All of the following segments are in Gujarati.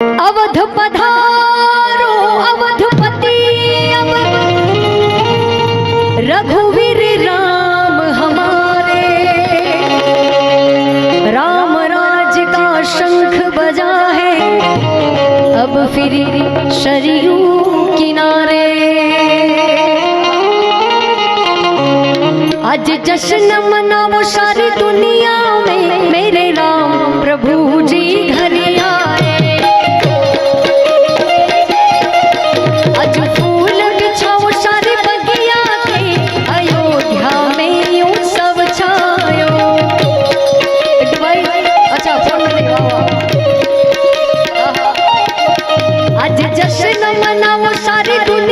अवध पधारो अवधपति अब। रघुवीर राम हमारे। राम राज का शंख बजा है अब फिर शरीर किनारे। आज जश्न मनाओ सारी दुनिया में, मेरे जश्न मनाओ सारी दुनिया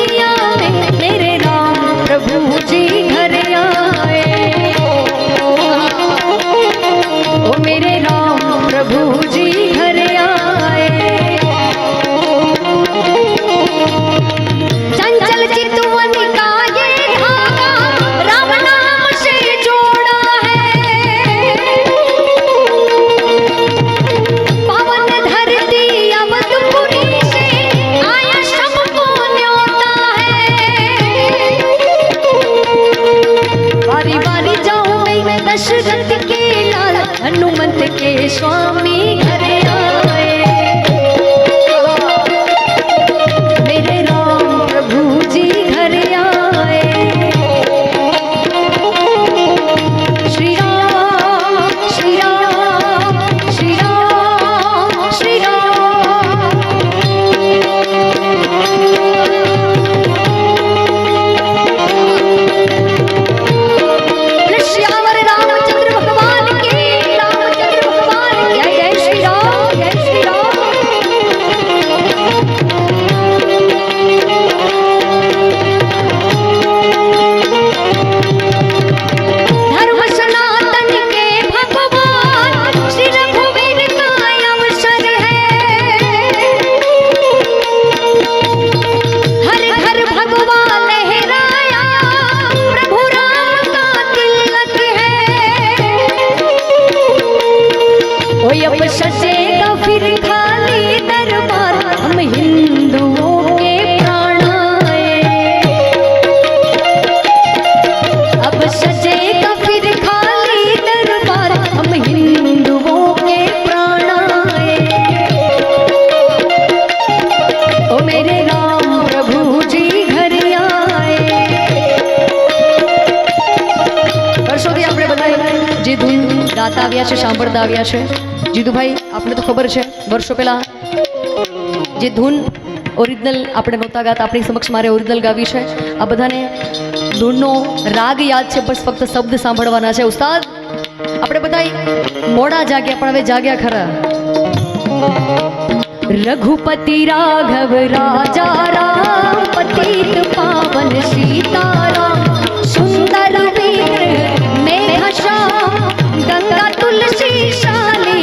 છે, સાંભળતા આવ્યા છે. જીતુભાઈ આપણે તો ખબર છે, વર્ષો પહેલાં જે ધૂન ઓરિજિનલ આપણે નહોતા ગાતા, આપણી સમક્ષ મારે ઓરિજિનલ ગાવી છે. આ બધાને ધૂનનો રાગ યાદ છે, બસ ફક્ત શબ્દ સાંભળવાના છે. ઉસ્તાદ, આપણે બધા મોડા જાગ્યા, પણ હવે જાગ્યા ખરા. રઘુપતિ રાઘવ રાજા રામ પતિત પાવન સીતારામ, સુંદર મેઘ શ્યામ, ગંગા খুশি সালে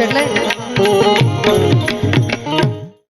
છે મારા ભાઈની ફરમાઈશ એટલે